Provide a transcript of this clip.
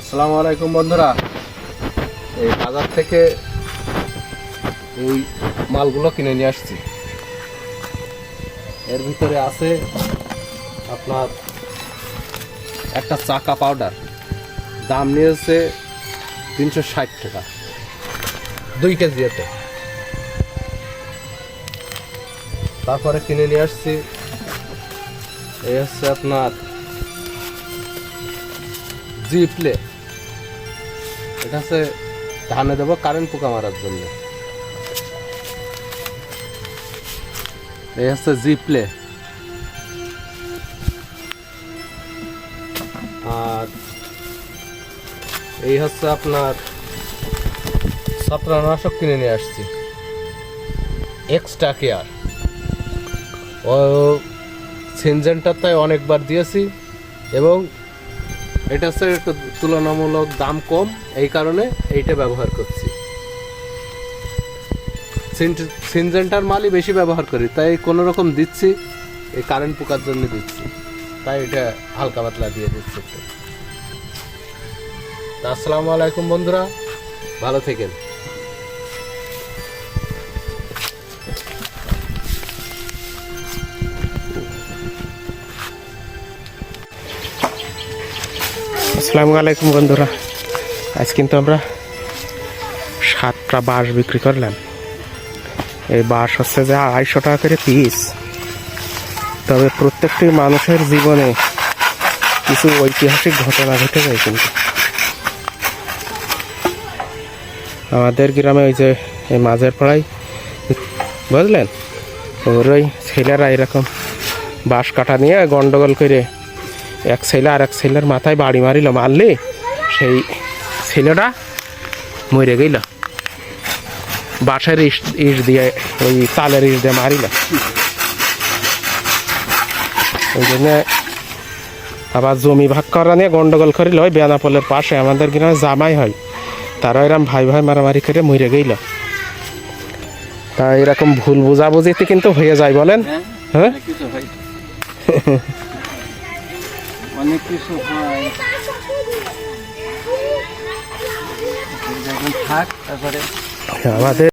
আসসালামু আলাইকুম বন্ধুরা। এই বাজার থেকে এই মালগুলো কিনে নিয়ে আসছি। এর ভিতরে আছে আপনার একটা চাকা পাউডার। দাম নিয়েছে তিনশো ষাট টাকা। দুই কেজি এতে। তারপরে কিনে নিয়ে আসছি। এই হচ্ছে আপনার জি, প্লে। এটা হচ্ছে ধানে দেবো কারেন্ট পোকা মারার জন্য। এই হচ্ছে জি, প্লে। আর এই হচ্ছে আপনার ছত্রাকনাশক কিনে নিয়ে আসছি। এক্সট্রা কেয়ার ও সিনজেন্টারটায় অনেকবার দিয়েছি এবং এটা হচ্ছে একটু তুলনামূলক দাম কম, এই কারণে এইটা ব্যবহার করছি। সিন- সিনজেন্টার মালই বেশি ব্যবহার করি, তাই কোনো রকম দিচ্ছি, এই কারেন্ট পোকার জন্য দিচ্ছি। তাই এটা হালকা পাতলা দিয়ে দিচ্ছি আসসালামু আলাইকুম বন্ধুরা, ভালো থেকেন। আসসালামু আলাইকুম বন্ধুরা। আজ কিন্তু আমরা সাতটা বাঁশ বিক্রি করলাম। এই বাঁশ হচ্ছে যে আড়াইশো টাকা করে পিস তবে প্রত্যেকটি মানুষের জীবনে কিছু ঐতিহাসিক ঘটনা ঘটে যায় কিন্তু। আমাদের গ্রামে ওই যে এই মাঝের পাড়ায়, বুঝলেন? ওর ওই ছেলেরা এরকম বাঁশ কাটা নিয়ে গন্ডগোল করে এক ছেলে আর এক ছেলের মাথায় বাড়ি মারিল মারলে সেই ছেলেটা মরে গেল। বাঁশের ইস ইস দিয়ে ওই তালের ইস দিয়ে মারিল। ওই জন্য আবার জমি ভাগ করা নিয়ে গন্ডগোল করিল। ওই বেনাপোলের পাশে আমাদের গ্রামে জামাই হয় তারা এরম ভাই ভাই মারামারি করে মরে গেল। তা এরকম ভুল বুঝাবুঝিতে কিন্তু হয়ে যায় বলেন? হ্যাঁ হয়? অনেক কিছু হয়। যখন থাক তারপরে আমাদের